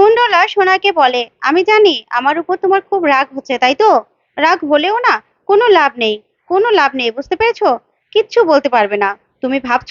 কুণ্ডলা সোনাকে বলে, আমি জানি আমার উপর তোমার খুব রাগ হচ্ছে, তাই তো? রাগ হলেও না, কোনো লাভ নেই, কোনো লাভ নেই, বুঝতে পেরেছ? কিচ্ছু বলতে পারবে না। তুমি ভাবছ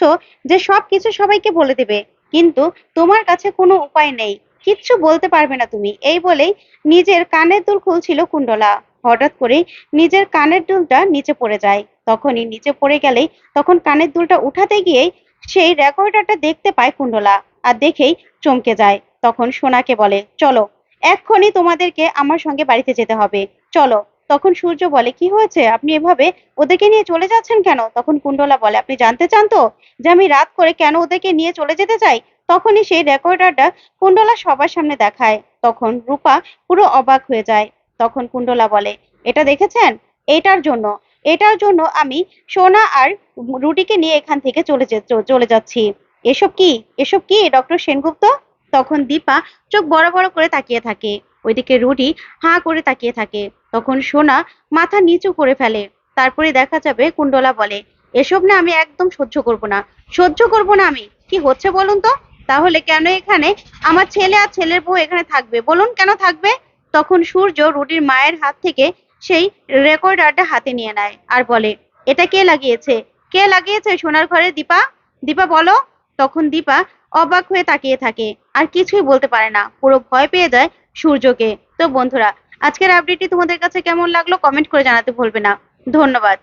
যে সব কিছু সবাইকে বলে দেবে, কিন্তু তোমার কাছে কোনো উপায় নেই। কিচ্ছু বলতে পারবে না তুমি। এই বলেই নিজের কানের দুল খুলছিল কুণ্ডলা। হঠাৎ করে নিজের কানের দুলটা নিচে পড়ে যায়। তখনই নিচে পড়ে গেলেই তখন কানের দুলটা উঠাতে গিয়েই সেই রেকর্ডারটা দেখতে পায় কুণ্ডলা, আর দেখেই চমকে যায়। তখন সোনাকে বলে, চলো, এক্ষুনি তোমাদেরকে আমার সঙ্গে বাড়িতে যেতে হবে। চলো। তখন সূর্য বলে, কি হয়েছে? আপনি এভাবে ওদেরকে নিয়ে চলে যাচ্ছেন কেন? তখন কুণ্ডলা বলে, আপনি জানতে চান তো যে আমি রাত করে কেন ওদেরকে নিয়ে চলে যেতে চাই? তখনই সেই রেকর্ডারটা কুণ্ডলা সবার সামনে দেখায়। তখন রূপা পুরো অবাক হয়ে যায়। তখন কুণ্ডলা বলে, এটা দেখেছেন? এটার জন্য। এটার জন্য আমি সোনা আর রুটিকে নিয়ে এখান থেকে চলে চলে যাচ্ছি। এসব কি? এসব কি, ডক্টর সেনগুপ্ত? তখন দীপা চোখ বড় বড় করে তাকিয়ে থাকে। ওইদিকে রুটি হাঁ করে তাকিয়ে থাকে। তখন সোনা মাথা নিচু করে ফেলে। তারপরে দেখা যাবে কুণ্ডলা বলে, এসব না আমি একদম সহ্য করব না। সহ্য করব না আমি। কি হচ্ছে বলুন তো? তাহলে কেন এখানে? আমার ছেলে আর ছেলের বউ এখানে থাকবে। বলুন কেন থাকবে? তখন সূর্য রুটির মায়ের হাত থেকে সেই রেকর্ডারটা হাতে নিয়ে নেয় আর বলে, এটা কে লাগিয়েছে? কে লাগিয়েছে সোনার ঘরে দীপা? দীপা বলো। তখন দীপা অবাক হয়ে তাকিয়ে থাকে। আর কিছুই বলতে পারে না। পুরো ভয় পেয়ে যায় সূর্যকে। তো বন্ধুরা, আজকের আপডেটটি তোমাদের কাছে কেমন লাগল? কমেন্ট করে জানাতে ভুলবে না। ধন্যবাদ।